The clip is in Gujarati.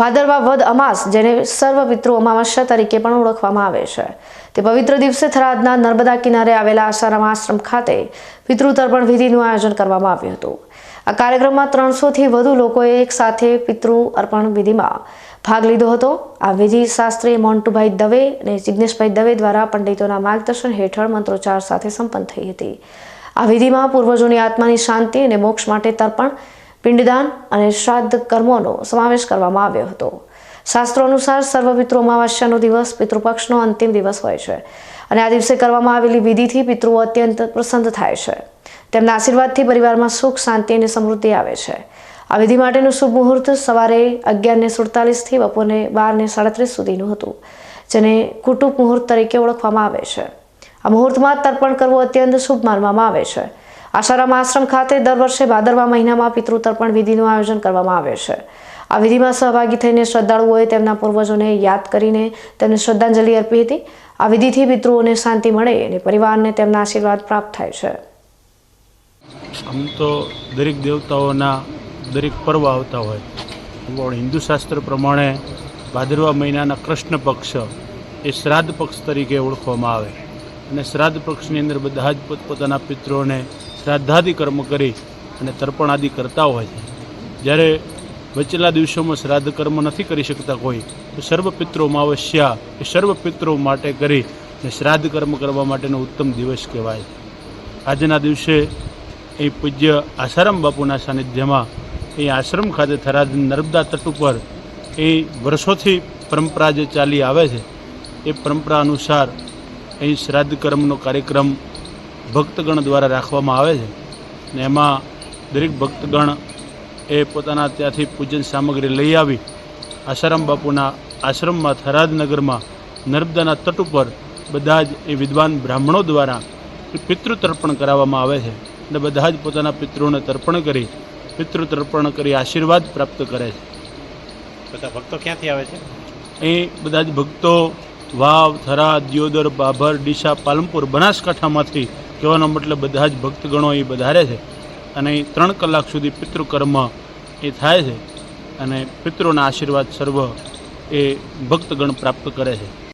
ભાદરવા વદ અમાસ, જેને સર્વ પિતૃ અમાવસ્યા તરીકે પણ ઓળખવામાં આવે છે. તે પવિત્ર દિવસે થરાદના નર્મદા કિનારે આવેલા આસારામ આશ્રમ ખાતે પિતૃ તર્પણ વિધિનું આયોજન કરવામાં આવ્યું હતું. આ કાર્યક્રમમાં ત્રણસોથી વધુ લોકોએ એક સાથે પિતૃ અર્પણ વિધિમાં ભાગ લીધો હતો. આ વિધિ શાસ્ત્રી મોન્ટુભાઈ દવે અને જિજ્ઞેશભાઈ દવે દ્વારા પંડિતોના માર્ગદર્શન હેઠળ મંત્રોચ્ચાર સાથે સંપન્ન થઈ હતી. આ વિધિમાં પૂર્વજોની આત્માની શાંતિ અને મોક્ષ માટે તર્પણ પિંડદાન અને શ્રાદ્ધ કર્મોનો સમાવેશ કરવામાં આવ્યો હતો. શાસ્ત્રો અનુસાર સર્વ પિતૃ અમાવસ્યાનો દિવસ પિતૃપક્ષનો અંતિમ દિવસ હોય છે અને આ દિવસે કરવામાં આવેલી વિધિથી પિતૃઓ અત્યંત પ્રસન્ન થાય છે. તેમના આશીર્વાદથી પરિવારમાં સુખ, શાંતિ અને સમૃદ્ધિ આવે છે. આ વિધિ માટેનું શુભ મુહૂર્ત સવારે અગિયારને સુડતાલીસથી બપોરને બારને સાડત્રીસ સુધીનું હતું, જેને કુટુંબ મુહૂર્ત તરીકે ઓળખવામાં આવે છે. આ મુહૂર્તમાં તર્પણ કરવું અત્યંત શુભ માનવામાં આવે છે. આશારામ આશ્રમ ખાતે દર વર્ષે ભાદરવા મહિનામાં પિતૃ તર્પણ વિધિનું આયોજન કરવામાં આવે છે. આ વિધિમાં સહભાગી થઈને શ્રદ્ધાળુઓએ તેમના પૂર્વજોને યાદ કરીને તેમને શ્રદ્ધાંજલિ અર્પી હતી. આ વિધિથી પિતૃઓને શાંતિ મળે અને પરિવારને તેમના આશીર્વાદ પ્રાપ્ત થાય છે. આમ તો દરેક દેવતાઓના દરેક પર્વ આવતા હોય. પણ હિન્દુ શાસ્ત્ર પ્રમાણે ભાદરવા મહિનાના કૃષ્ણ પક્ષ એ શ્રાદ્ધ પક્ષ તરીકે ઓળખવામાં આવે. અને શ્રાદ્ધ પક્ષની અંદર બધા જ પોતપોતાના પિતૃઓને શ્રાદ્ધાદિ કર્મ કરી અને તર્પણ આદિ કરતા હોય છે. જ્યારે વચેલા દિવસોમાં શ્રાદ્ધ કર્મ નથી કરી શકતા કોઈ, તો સર્વ પિતૃ અમાવસ્યા એ સર્વ પિતૃ માટે કરી અને શ્રાદ્ધ કર્મ કરવા માટેનો ઉત્તમ દિવસ કહેવાય. આજના દિવસે એ પૂજ્ય આસારામ બાપુના સાનિધ્યમાં એ આશ્રમ ખાતે થરાદ નર્મદા તટ ઉપર એ વર્ષોથી પરંપરા જે ચાલી આવે છે, એ પરંપરા અનુસાર અહીં શ્રાદ્ધ કર્મનો કાર્યક્રમ ભક્તગણ દ્વારા રાખવામાં આવે છે. ને એમાં દરેક ભક્તગણ એ પોતાના ત્યાંથી પૂજન સામગ્રી લઈ આવી. આશારામ બાપુના આશ્રમમાં થરાદ નગરમાં નર્મદાના તટ ઉપર બધા જ એ વિદ્વાન બ્રાહ્મણો દ્વારા એ પિતૃ તર્પણ કરાવવામાં આવે છે. અને બધા જ પોતાના પિતૃઓને તર્પણ કરી પિતૃ તર્પણ કરી આશીર્વાદ પ્રાપ્ત કરે છે. બધા ભક્તો ક્યાંથી આવે છે? અહીં બધા જ ભક્તો વાવ થરાદ દિયોદર બાભર ડીસા પાલનપુર બનાસકાંઠામાંથી કહેવાનો મતલબ બધા જ ભક્તગણો એ વધારે છે. અને એ ત્રણ કલાક સુધી પિતૃકર્મ એ થાય છે. અને પિતૃના આશીર્વાદ સર્વ એ ભક્તગણ પ્રાપ્ત કરે છે.